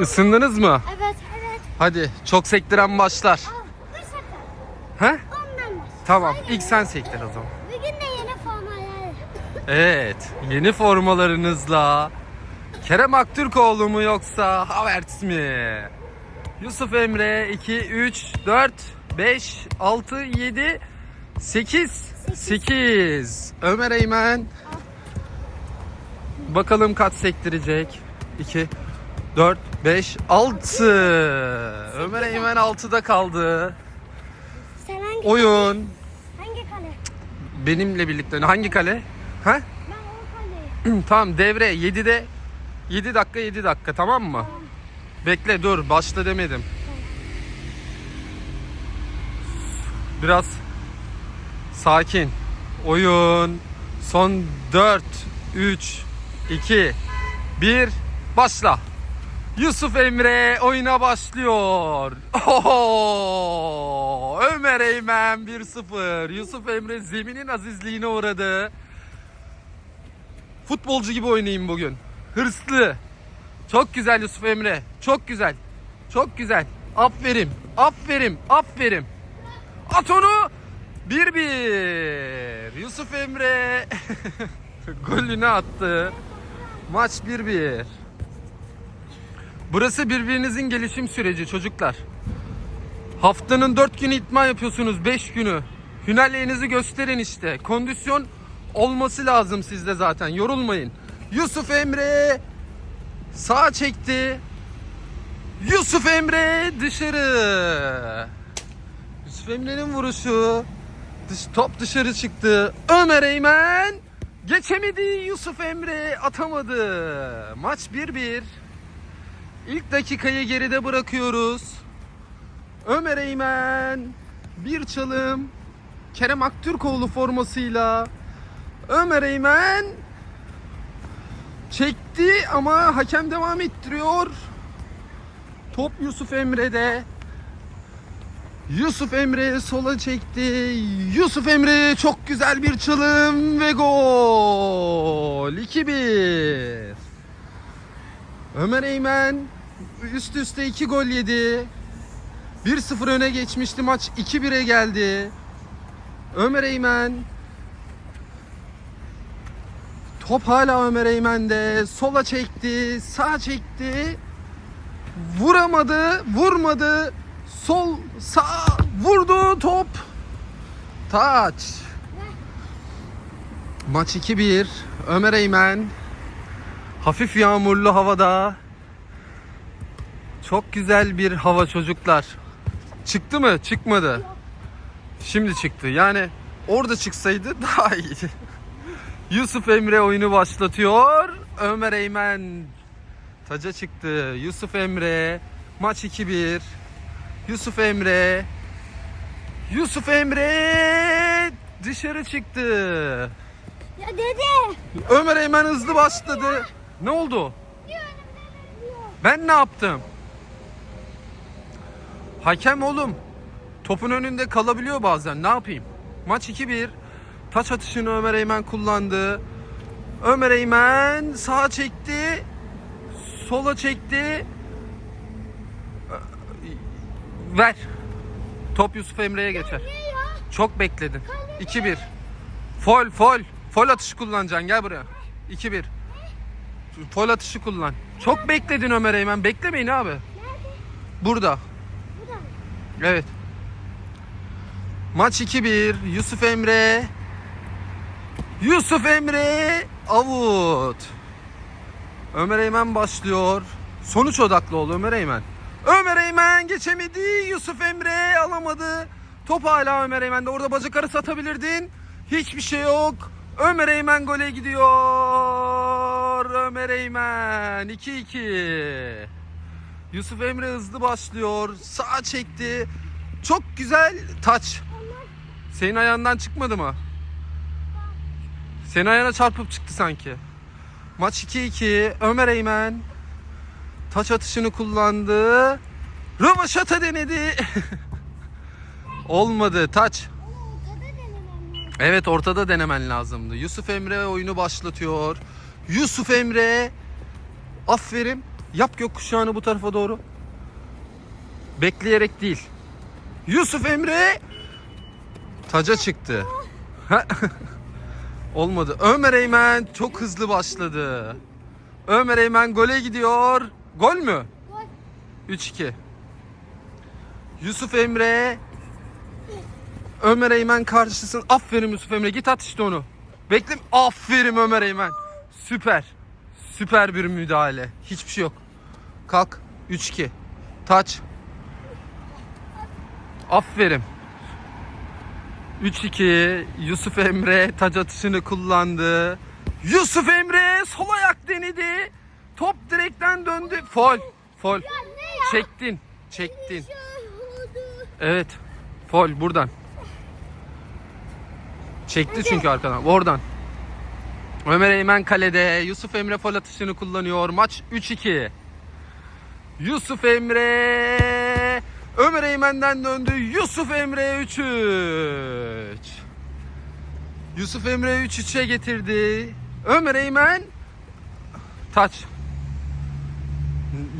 Isındınız mı? Evet. Evet. Hadi çok sektiren başlar. Al. Bu sefer. He? Ondan bas. Tamam Hayır. ilk sen sektir o zaman. Bugün de yeni formalar. Evet yeni formalarınızla Kerem Aktürkoğlu mu yoksa Havertz mi? Yusuf Emre 2, 3, 4, 5, 6, 7, 8, 8. Ömer Eymen. Bakalım kaç sektirecek? 2, 4, 5, 6. Ömer Eymen 6'da kaldı. Sen hangi, Oyun hangi kale? benimle birlikte. Hangi kale? Ha? Ben o kaleyi. tamam devre 7'de 7 dakika 7 dakika tamam mı? Bekle dur başla demedim. Biraz sakin. Oyun son 4 3 2 1 başla. Yusuf Emre oyuna başlıyor. Oho! Ömer Eymen 1-0. Yusuf Emre zeminin azizliğine uğradı. Futbolcu gibi oynayayım bugün. Hırslı. Çok güzel Yusuf Emre. Çok güzel. Çok güzel. Aferin. Aferin. Aferin. At onu. 1-1. Yusuf Emre golünü attı. Maç 1-1. Burası birbirinizin gelişim süreci çocuklar. Haftanın 4 günü itman yapıyorsunuz 5 günü. Hünerliğinizi gösterin işte. Kondisyon olması lazım sizde zaten. Yorulmayın. Yusuf Emre sağ çekti. Yusuf Emre dışarı. Yusuf Emre'nin vuruşu. Dış, top dışarı çıktı. Ömer Eymen geçemedi. Yusuf Emre atamadı. Maç 1-1. İlk dakikayı geride bırakıyoruz. Ömer Eymen bir çalım. Kerem Aktürkoğlu formasıyla Ömer Eymen çekti ama hakem devam ettiriyor. Top Yusuf Emre'de. Yusuf Emre sola çekti. Yusuf Emre çok güzel bir çalım ve gol. 2-1. Ömer Eymen üst üste 2 gol yedi. 1-0 öne geçmişti maç 2-1'e geldi. Ömer Eymen Top hala Ömer Eymen'de. Sola çekti, sağ çekti. Vuramadı, vurmadı. Sol, sağ, vurdu top. Taç. Maç 2-1. Ömer Eymen. Hafif yağmurlu havada. Çok güzel bir hava çocuklar. Çıktı mı? Çıkmadı. Şimdi çıktı. Yani orada çıksaydı daha iyiydi. Yusuf Emre oyunu başlatıyor. Ömer Eymen taca çıktı. Yusuf Emre maç 2-1. Yusuf Emre Yusuf Emre dışarı çıktı. Ya dede. Ömer Eymen hızlı başladı. Ne oldu? Ben ne yaptım? Hakem oğlum. Topun önünde kalabiliyor bazen. Ne yapayım? Maç 2-1. Taç atışını Ömer Eymen kullandı. Ömer Eymen sağa çekti. Sola çekti. Ver. Top Yusuf Emre'ye geçer. Çok bekledin. 2-1. Fol fol. Fol atışı kullanacaksın. Gel buraya. 2-1. Fol atışı kullan. Çok bekledin Ömer Eymen. Beklemeyin abi. Burada. Evet. Maç 2-1. Yusuf Emre. Yusuf Emre. Avut. Ömer Eymen başlıyor. Sonuç odaklı ol Ömer Eymen. Ömer Eymen geçemedi. Yusuf Emre alamadı. Top hala Ömer Eymen'de. Orada bacak arası atabilirdin. Hiçbir şey yok. Ömer Eymen gole gidiyor. Ömer Eymen 2-2. Yusuf Emre hızlı başlıyor. Sağa çekti. Çok güzel taç. Senin ayağından çıkmadı mı? Senin ayağına çarpıp çıktı sanki. Maç 2-2. Ömer Eymen taç atışını kullandı. Rövaşata denedi. Olmadı taç. Evet ortada denemen lazımdı. Yusuf Emre oyunu başlatıyor. Yusuf Emre aferin. Yap gökkuşağını bu tarafa doğru. Bekleyerek değil. Yusuf Emre taca çıktı. Olmadı. Ömer Eymen çok hızlı başladı. Ömer Eymen gole gidiyor. Gol mü? Gol. 3-2. Yusuf Emre Ömer Eymen karşısın. Aferin Yusuf Emre. Git at işte onu. Bekle. Aferin Ömer Eymen. Süper. Süper bir müdahale. Hiçbir şey yok. Kalk. 3-2. Taç. Aferin. 3-2. Yusuf Emre taç atışını kullandı. Yusuf Emre sol ayak denedi. Top direkten döndü. Fol. Fol. Çektin. Çektin. Evet. Fol buradan. Çekti çünkü arkadan. Oradan. Ömer Eymen kalede. Yusuf Emre fol atışını kullanıyor. Maç 3-2. Yusuf Emre Ömer Eymen'den döndü. Yusuf Emre 3-3. Yusuf Emre 3-3'e getirdi. Ömer Eymen taç.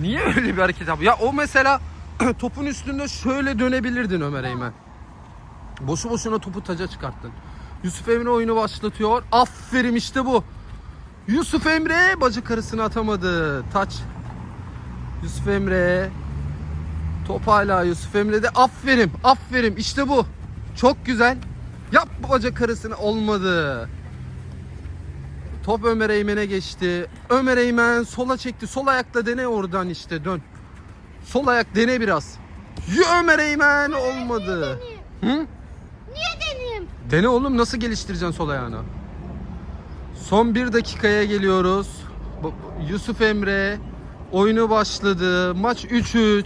Niye öyle bir hareket yapıyor? Ya o mesela topun üstünde şöyle dönebilirdin Ömer Eymen. Boşu boşuna topu taca çıkarttın. Yusuf Emre oyunu başlatıyor. Aferin işte bu. Yusuf Emre bacak arasını atamadı. Taç. Yusuf Emre. Top hala Yusuf Emre'de. Aferin. Aferin. İşte bu. Çok güzel. Yap bu bacak arasını. Olmadı. Top Ömer Eymen'e geçti. Ömer Eymen sola çekti. Sol ayakla dene oradan işte dön. Sol ayak dene biraz. Yo Ömer Eymen olmadı. Hı? Dene oğlum nasıl geliştireceksin sol ayağını? Son bir dakikaya geliyoruz. Yusuf Emre oyunu başladı. Maç 3-3.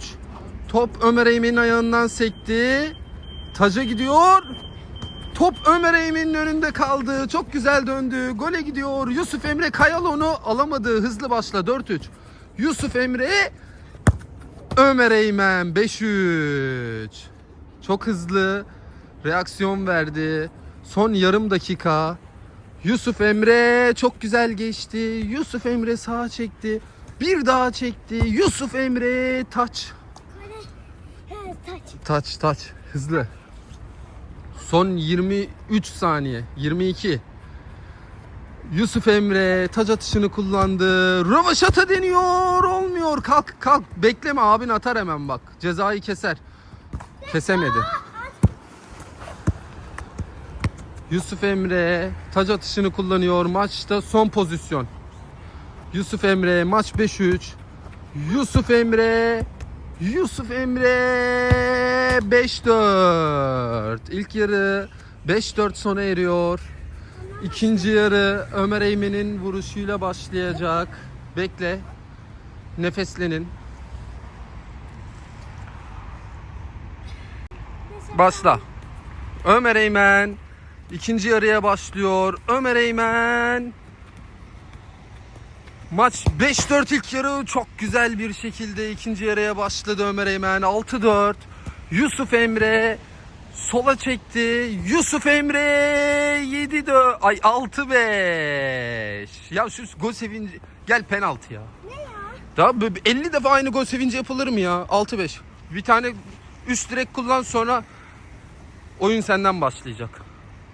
Top Ömer Eymen'in ayağından sekti. Taca gidiyor. Top Ömer Eymen'in önünde kaldı. Çok güzel döndü. Gole gidiyor. Yusuf Emre Kayal onu alamadı. Hızlı başla 4-3. Yusuf Emre Ömer Eymen 5-3. Çok hızlı reaksiyon verdi. Son yarım dakika. Yusuf Emre çok güzel geçti. Yusuf Emre sağa çekti. Bir daha çekti. Yusuf Emre taç. Taç taç. Hızlı. Son 23 saniye. 22. Yusuf Emre taç atışını kullandı. Rövaşata deniyor. Olmuyor. Kalk kalk. Bekleme abin atar hemen bak. Cezayı keser. Kesemedi. Yusuf Emre taç atışını kullanıyor. Maçta son pozisyon. Yusuf Emre maç 5-3. Yusuf Emre Yusuf Emre 5-4. İlk yarı 5-4 sona eriyor. İkinci yarı Ömer Eymen'in vuruşuyla başlayacak. Bekle. Nefeslenin. Başla. Ömer Eymen ikinci yarıya başlıyor. Ömer Eymen. Maç 5-4 ilk yarı. Çok güzel bir şekilde ikinci yarıya başladı Ömer Eymen. 6-4 Yusuf Emre sola çekti. Yusuf Emre 7-4 ay 6-5 Ya şu gol sevinci gel penaltı ya. Ne ya? Daha böyle 50 defa aynı gol sevinci yapılır mı ya? 6-5 Bir tane üst direk kullan sonra oyun senden başlayacak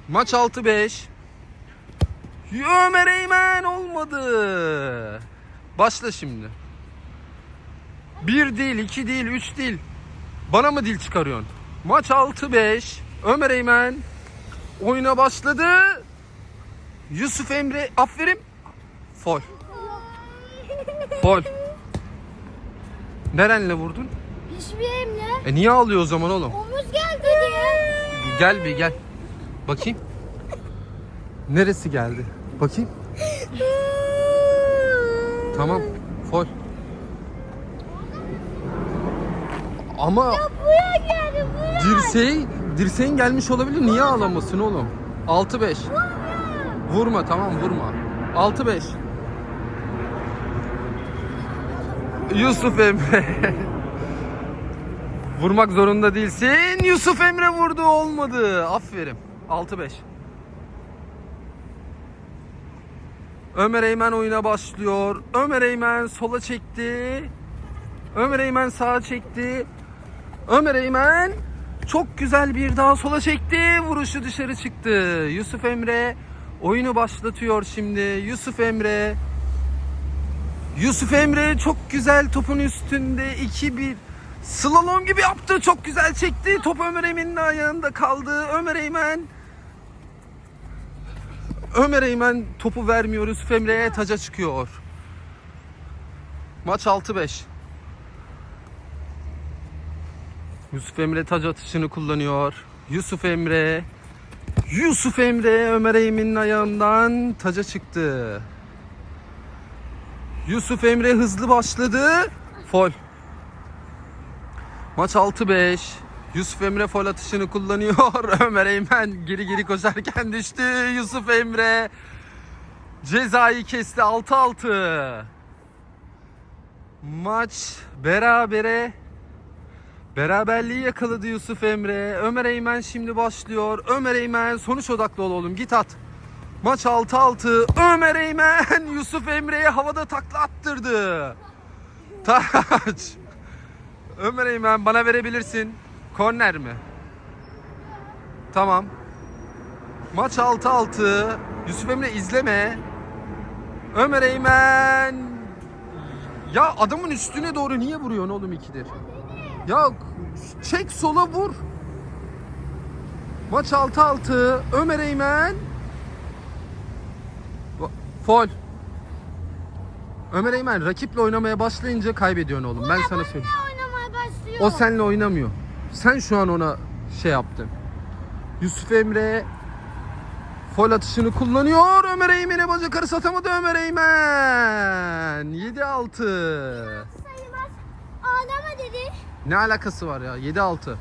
Maç 6-5 Ömer Eymen olmadı. Başla şimdi. Bir değil, iki değil, üç değil. Bana mı dil çıkarıyorsun? Maç 6-5. Ömer Eymen oyuna başladı. Yusuf Emre aferin. Fol. Fol. Nerenle vurdun? Hiçbir yerimle. E niye ağlıyor o zaman oğlum? Omuz geldi diye. Gel bir gel. Bakayım. Neresi geldi? Bakayım. Tamam. Fol. Ama Buraya geldi buraya. dirseği, dirseğin gelmiş olabilir. Niye ağlamasın oğlum? 6-5. Vurma tamam vurma. 6-5. Yusuf Emre. Vurmak zorunda değilsin. Yusuf Emre vurdu olmadı. Aferin. 6-5. Ömer Eymen oyuna başlıyor. Ömer Eymen sola çekti. Ömer Eymen sağa çekti. Ömer Eymen çok güzel bir daha sola çekti. Vuruşu dışarı çıktı. Yusuf Emre oyunu başlatıyor şimdi. Yusuf Emre Yusuf Emre çok güzel topun üstünde 2-1 slalom gibi yaptı. Çok güzel çekti. Top Ömer Eymen'in ayağında kaldı. Ömer Eymen Ömer Eymen topu vermiyor. Yusuf Emre'ye taca çıkıyor. Maç 6-5. Yusuf Emre taç atışını kullanıyor. Yusuf Emre Yusuf Emre Ömer Eymen'in ayağından taca çıktı. Yusuf Emre hızlı başladı. Fol. Maç 6-5. Yusuf Emre fol atışını kullanıyor. Ömer Eymen geri geri koşarken düştü. Yusuf Emre cezayı kesti 6-6. Maç berabere Beraberliği yakaladı Yusuf Emre. Ömer Eymen şimdi başlıyor. Ömer Eymen sonuç odaklı ol oğlum git at. Maç 6-6. Ömer Eymen Yusuf Emre'ye havada takla attırdı. Taç. Ömer Eymen bana verebilirsin. Korner mi? Tamam. Maç 6-6. Yusuf Emre izleme. Ömer Eymen. Ya adamın üstüne doğru niye vuruyorsun oğlum ikidir? Ya çek sola vur. Maç 6-6. Ömer Eymen. Fol. Ömer Eymen rakiple oynamaya başlayınca kaybediyorsun oğlum. Ben sana söyleyeyim. O seninle oynamıyor. Sen şu an ona şey yaptın. Yusuf Emre fol atışını kullanıyor. Ömer Eymen'e bacak arası atamadı Ömer Eymen. 7-6. Sayılmaz. Ağlama dedi. Ne alakası var ya? 7-6.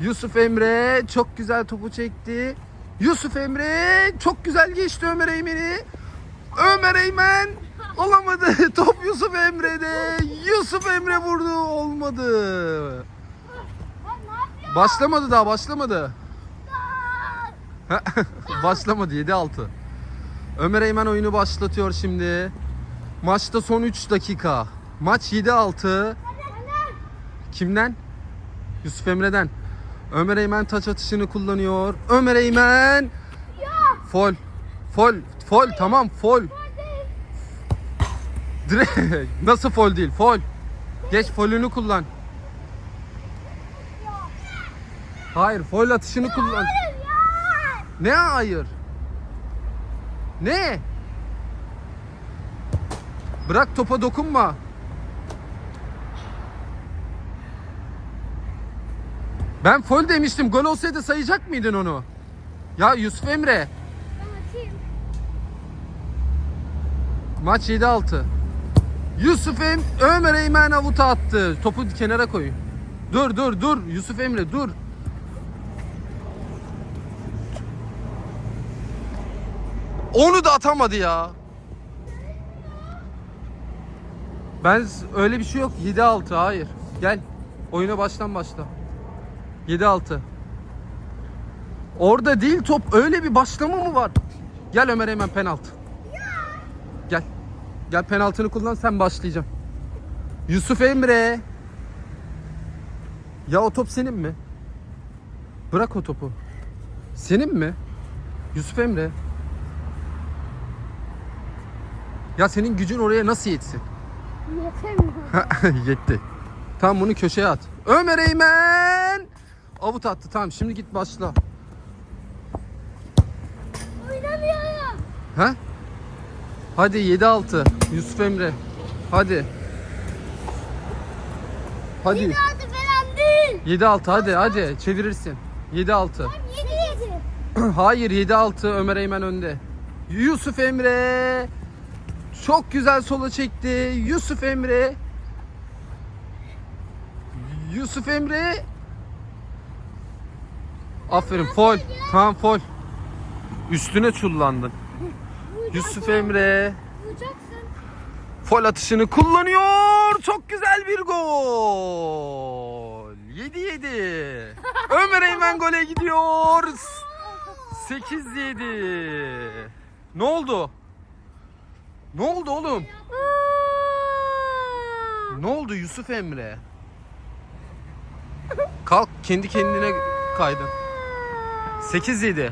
Yusuf Emre çok güzel topu çekti. Yusuf Emre çok güzel geçti Ömer Eymen'i. Ömer Eymen olamadı. Top Yusuf Emre'de. Yusuf Emre vurdu. Olmadı. Başlamadı daha başlamadı. başlamadı 7-6. Ömer Eymen oyunu başlatıyor şimdi. Maçta son 3 dakika. Maç 7-6. Kimden? Yusuf Emre'den. Ömer Eymen taç atışını kullanıyor. Ömer Eymen. Fol. Fol. Fol tamam fol. Direkt. Nasıl fol değil? Fol. Geç folünü kullan. Hayır fol atışını kullan. Ne hayır? Ne? Bırak topa dokunma. Ben fol demiştim. Gol olsaydı sayacak mıydın onu? Ya Yusuf Emre. Maç 7-6. Yusuf em Ömer Eymen avuta attı. Topu kenara koy. Dur dur dur. Yusuf Emre dur. Onu da atamadı ya. Ben öyle bir şey yok. 7-6 hayır. Gel. Oyuna baştan başla. 7-6. Orada değil top. Öyle bir başlama mı var? Gel Ömer Eymen penaltı. Gel. Gel penaltını kullan sen başlayacaksın. Yusuf Emre. Ya o top senin mi? Bırak o topu. Senin mi? Yusuf Emre. Ya senin gücün oraya nasıl yetsin? Yetemiyorum. Yetti. Tamam bunu köşeye at. Ömer Eymen. Avut attı. Tamam şimdi git başla. Oynamıyorum. Ha? Hadi 7-6. Yusuf Emre. Hadi. Hadi. Yedi altı falan değil. 7-6 hadi hadi çevirirsin. 7-6. Yedi yedi. Hayır 7-6 Ömer Eymen önde. Yusuf Emre. Çok güzel sola çekti. Yusuf Emre. Yusuf Emre. Aferin fol. Tamam fol. Üstüne çullandın. Yusuf Emre. Fol atışını kullanıyor. Çok güzel bir gol. 7-7. Ömer Eymen gole gidiyor. 8-7. Ne oldu? Ne oldu oğlum? Ne oldu Yusuf Emre? Kalk kendi kendine kaydın. 8-7.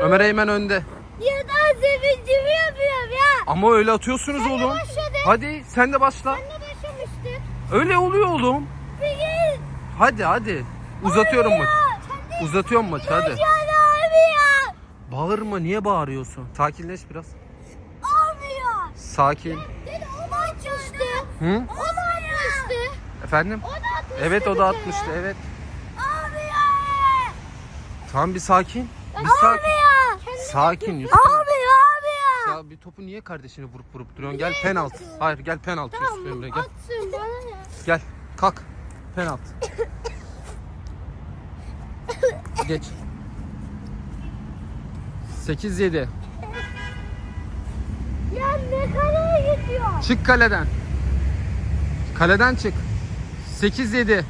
Ömer Eymen önde. Ya da sevincimi yapıyorum ya. Ama öyle atıyorsunuz de oğlum. başladım. Hadi sen de başla. Ben de başlamıştım. Öyle oluyor oğlum. Peki. Hadi hadi. Uzatıyorum maçı. Sen de Uzatıyorum maçı hadi. Abi ya. Bağırma niye bağırıyorsun? Sakinleş biraz. Sakin. Dedi o da atmıştı. Hı? O da atmıştı. Efendim? O da atmıştı. Evet o da atmıştı evet. Abi ya. Tamam bir sakin. Bir Abi sakin. ya. Sakin Yusuf. Abi abi ya. Ya bir topu niye kardeşini vurup vurup duruyorsun? Gel penaltı. Hayır gel penaltı Yusuf Emre gel. Atsın bana ne? Gel kalk. Penaltı. Geç. 8-7. Ne kaleye gidiyor? Çık kaleden. Kaleden çık. 8-7.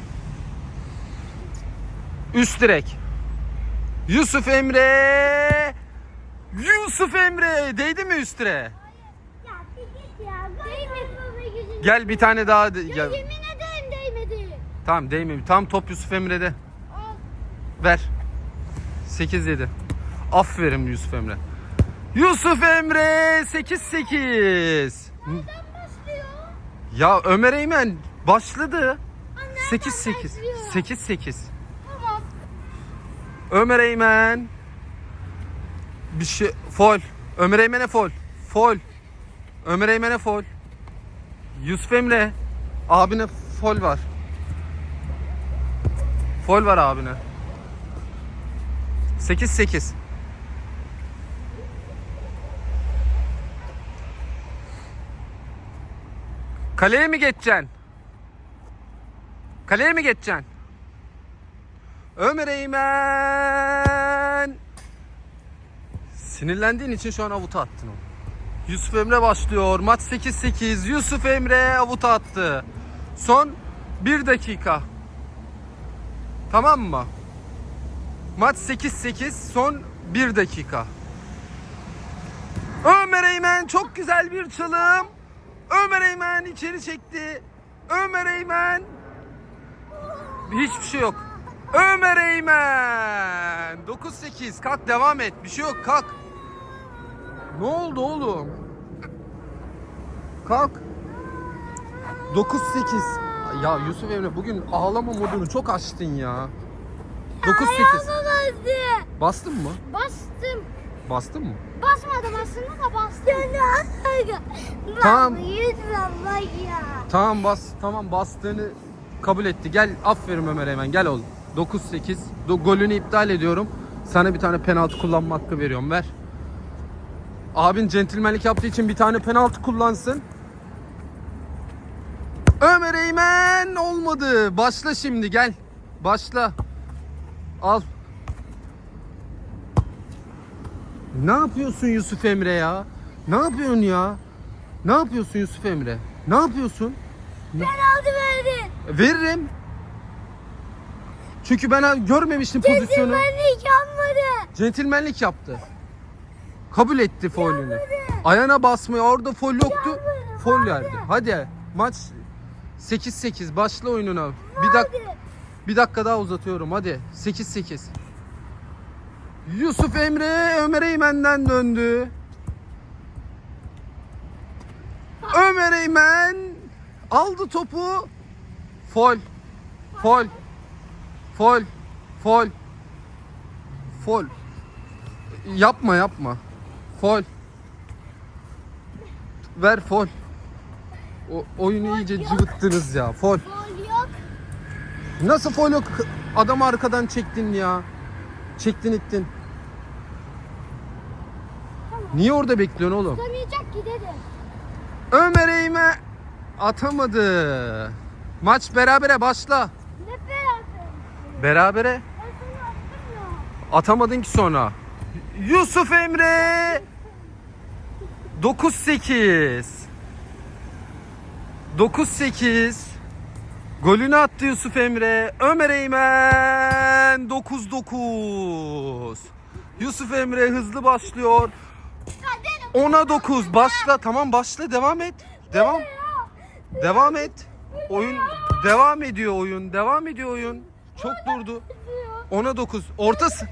Üst direk. Yusuf Emre. Yusuf Emre. Değdi mi üst direğe? Ya bir git ya. Değmedi. Gel bir tane daha. de- Ya gel. yemin ederim değmedi. Tamam değmiyor. Tam top Yusuf Emre'de. Al. Ver. 8-7. Aferin Yusuf Emre. Yusuf Emre 8-8. Nereden başlıyor? Ya Ömer Eymen başladı. Aa, nereden 8-8. başlıyor? 8-8. Tamam. Ömer Eymen. Bir şey fol. Ömer Eymen'e fol. Fol. Ömer Eymen'e fol. Yusuf Emre. Abine fol var. Fol var abine. 8-8. Kaleye mi geçeceksin? Kaleye mi geçeceksin? Ömer Eymen. Sinirlendiğin için şu an avuta attın onu. Yusuf Emre başlıyor. Maç 8-8. Yusuf Emre avuta attı. Son 1 dakika. Tamam mı? Maç 8-8. Son 1 dakika. Ömer Eymen çok güzel bir çalım. Ömer Eymen içeri çekti. Ömer Eymen Hiçbir şey yok. Ömer Eymen. 9-8. Kalk devam et. Bir şey yok. Kalk. Ne oldu oğlum? Kalk. 9-8. Ya Yusuf Emre bugün ağlama modunu çok açtın ya. 9-8. Ayağıma bastı. Bastın mı? Bastım. Bastın mı? Basmadım aslında da bastım. Tamam. Tamam bas. Tamam bastığını kabul etti. Gel aferin Ömer Eymen. Gel oğlum. 9-8. Do- golünü iptal ediyorum. Sana bir tane penaltı kullanma hakkı veriyorum. Ver. Abin centilmenlik yaptığı için bir tane penaltı kullansın. Ömer Eymen olmadı. Başla şimdi gel. Başla. Al. Ne yapıyorsun Yusuf Emre ya? Ne yapıyorsun ya? Ne yapıyorsun Yusuf Emre? Ne yapıyorsun? Penaltı verdin. Veririm. Çünkü ben görmemiştim pozisyonu. Centilmenlik yapmadı. Centilmenlik yaptı. Kabul etti faulünü. Ayağına basmıyor. Orada fol yoktu. Fol verdi. Hadi maç 8-8. Başla oyununa. Bir dakika bir dakika daha uzatıyorum. Hadi 8-8. Yusuf Emre Ömer Eymen'den döndü. Ömer Eymen aldı topu. Fol. Fol. Fol. Fol. Fol. Yapma yapma. Fol. Ver fol. O, oyunu iyice cıvıttınız ya. Fol. Gol yok. Nasıl fol yok? Adamı arkadan çektin ya. Çektin ittin. Niye orada bekliyorsun oğlum? Tutamayacak ki dedim. Ömer Eyme atamadı. Maç berabere başla. Ne? Berabere. Ya. Atamadın ki sonra. Yusuf Emre 9-8 9-8 Golünü attı Yusuf Emre. Ömer Eymen 9-9 Yusuf Emre hızlı başlıyor. Ya dedim 10'a 9 başla tamam başla devam et. Devam. Devam et. Oyun devam ediyor oyun. Devam ediyor oyun. Çok durdu. 10'a 9. Ortası.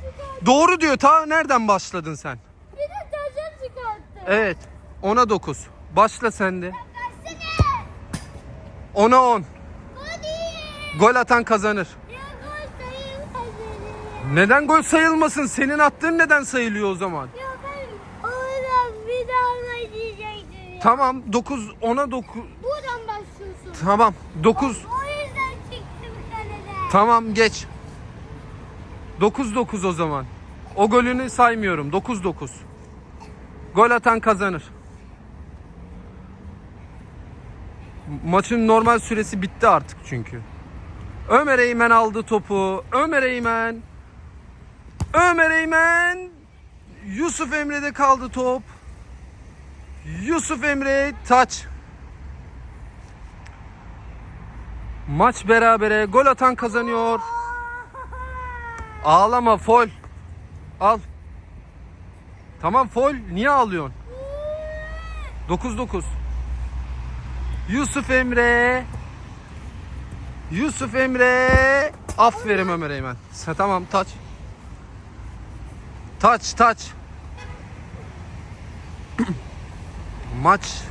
Doğru diyor. Ta nereden başladın sen? Bir de taşa çıkarttı. Evet. 10'a 9. Başla sen de. Versene. 10'a 10. Hadi. Gol atan kazanır. Neden gol sayılmasın? Senin attığın neden sayılıyor o zaman? Ya ben oradan bir daha ya. Tamam 9 10'a 9. Buradan başlıyorsun. Tamam 9. O yüzden çıktım kalede. Tamam geç. 9-9 o zaman. O golünü saymıyorum. 9-9. Gol atan kazanır. Maçın normal süresi bitti artık çünkü. Ömer Eymen aldı topu. Ömer Eymen. Ömer Eymen. Yusuf Emre'de kaldı top. Yusuf Emre taç. Maç berabere. Gol atan kazanıyor. Ağlama fol. Al. Tamam fol. Niye ağlıyorsun? 9-9. Yusuf Emre. Yusuf Emre. Aferin Ömer Eymen. Tamam taç. Taç taç. Maç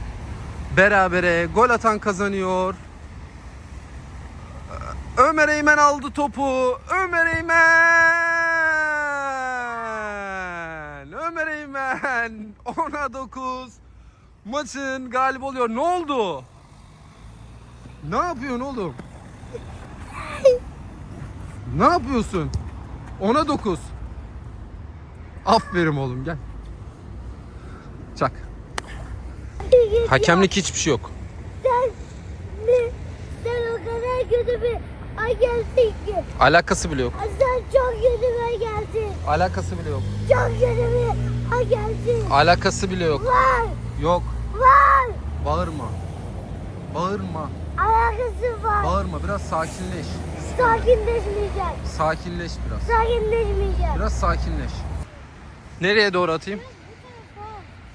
berabere. Gol atan kazanıyor. Ömer Eymen aldı topu. Ömer Eymen. Ömer Eymen. 10'a 9. Maçın galip oluyor. Ne oldu? Ne yapıyorsun oğlum? Ne yapıyorsun? 10'a 9. Aferin oğlum gel. Çak. Hakemlik hiçbir şey yok. Sen, sen o kadar kötü bir ay gelsin ki. Alakası bile yok. Sen çok kötü bir ay gelsin. Alakası bile yok. Çok kötü bir ay gelsin. Alakası bile yok. Var, Yok. var. Bağırma. Bağırma. Alakası var. Bağırma. Biraz sakinleş. Sakinleşmeyeceğim. Sakinleş biraz. Sakinleşmeyeceğim. Biraz sakinleş. Nereye doğru atayım?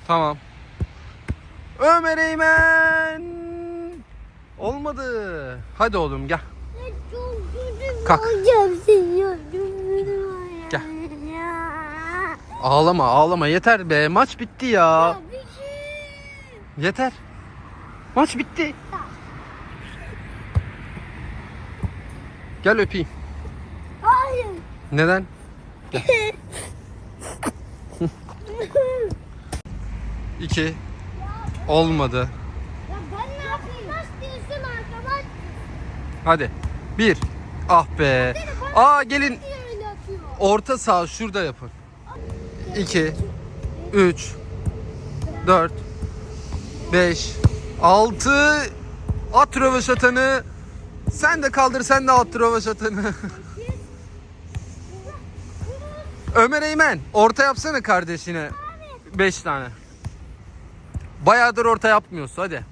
Tamam. Ömer Eymen. Olmadı. Hadi oğlum gel. Kalk. Gel. Ağlama ağlama yeter be. Maç bitti ya. Yeter. Maç bitti. Gel öpeyim. Hayır. Neden? İki. Olmadı. Ya ben ne yapayım? Nasıl diyorsun arkama? Hadi. Bir. Ah be. Aa gelin. Orta saha şurada yapın. 2 3 4 5 6 At röveşatanı. Sen de kaldır sen de at röveşatanı. Ömer Eymen orta yapsana kardeşine. 5 tane. Bayağıdır orta yapmıyorsun hadi.